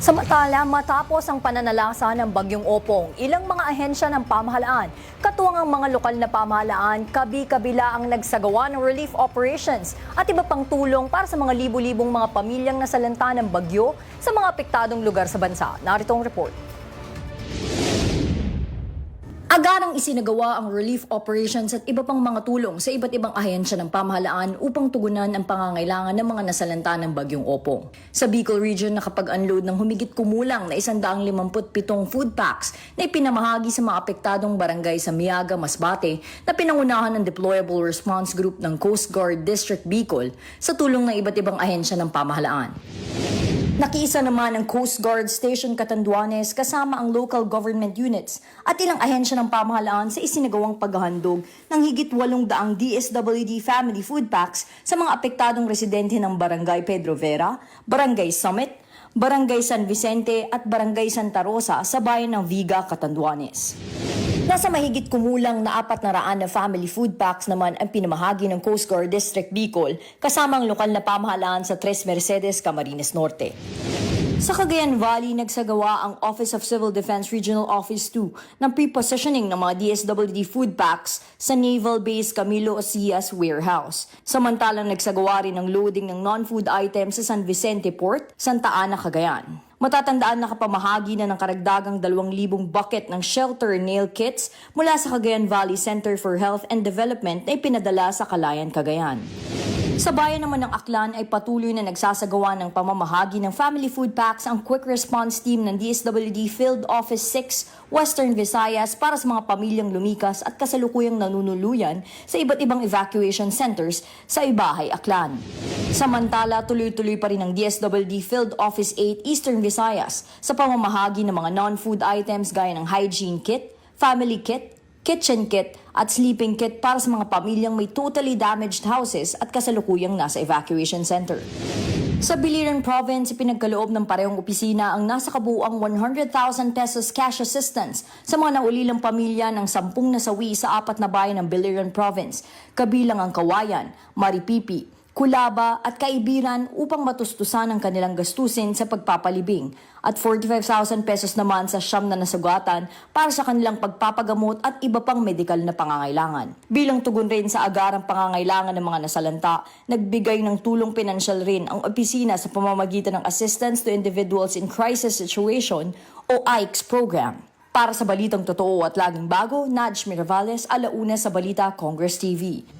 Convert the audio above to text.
Samantala, matapos ang pananalasa ng Bagyong Opong, ilang mga ahensya ng pamahalaan, katuwang ang mga lokal na pamahalaan, kabi-kabila ang nagsagawa ng relief operations at iba pang tulong para sa mga libu-libong mga pamilyang nasalanta ng bagyo sa mga apektadong lugar sa bansa. Narito ang report. Agarang isinagawa ang relief operations at iba pang mga tulong sa iba't ibang ahensya ng pamahalaan upang tugunan ang pangangailangan ng mga nasalanta ng Bagyong Opong. Sa Bicol Region, nakapag-unload ng humigit kumulang na 157 food packs na ipinamahagi sa mga apektadong barangay sa Miaga, Masbate na pinangunahan ng Deployable Response Group ng Coast Guard District Bicol sa tulong ng iba't ibang ahensya ng pamahalaan. Nakiisa naman ang Coast Guard Station Catanduanes kasama ang local government units at ilang ahensya ng pamahalaan sa isinagawang paghahandog ng higit 800 DSWD family food packs sa mga apektadong residente ng Barangay Pedro Vera, Barangay Summit, Barangay San Vicente at Barangay Santa Rosa sa bayan ng Viga, Catanduanes. Nasa mahigit kumulang na apat na raan na family food packs naman ang pinamahagi ng Coast Guard District Bicol kasama ang lokal na pamahalaan sa Tres Mercedes, Camarines Norte. Sa Cagayan Valley, nagsagawa ang Office of Civil Defense Regional Office 2 ng pre-positioning ng mga DSWD food packs sa Naval Base Camilo Ocias warehouse. Samantalang nagsagawa rin ng loading ng non-food items sa San Vicente Port, Santa Ana, Cagayan. Matatandaan na kapamahagi na ng karagdagang 2,000 bucket ng shelter nail kits mula sa Cagayan Valley Center for Health and Development na ipinadala sa Kalayan, Cagayan. Sa bayan naman ng Aklan ay patuloy na nagsasagawa ng pamamahagi ng family food packs ang Quick Response Team ng DSWD Field Office 6 Western Visayas para sa mga pamilyang lumikas at kasalukuyang nanunuluyan sa iba't ibang evacuation centers sa Ibahay, Aklan. Samantala, tuloy-tuloy pa rin ang DSWD Field Office 8 Eastern Visayas sa pamamahagi ng mga non-food items gaya ng hygiene kit, family kit, kitchen kit at sleeping kit para sa mga pamilyang may totally damaged houses at kasalukuyang nasa evacuation center. Sa Biliran Province, pinagkaloob ng parehong opisina ang nasa kabuuang 100,000 pesos cash assistance sa mga naulilang pamilya ng sampung nasawi sa apat na bayan ng Biliran Province, kabilang ang Kawayan, Maripipi, Kulaba at Kaibiran upang matustusan ang kanilang gastusin sa pagpapalibing at 45,000 pesos naman sa siyam na nasugatan para sa kanilang pagpapagamot at iba pang medikal na pangangailangan. Bilang tugon rin sa agarang pangangailangan ng mga nasalanta, nagbigay ng tulong pinansyal rin ang opisina sa pamamagitan ng Assistance to Individuals in Crisis Situation o AICS program. Para sa Balitang Totoo at Laging Bago, Naj Miravales, Alauna sa Balita, Congress TV.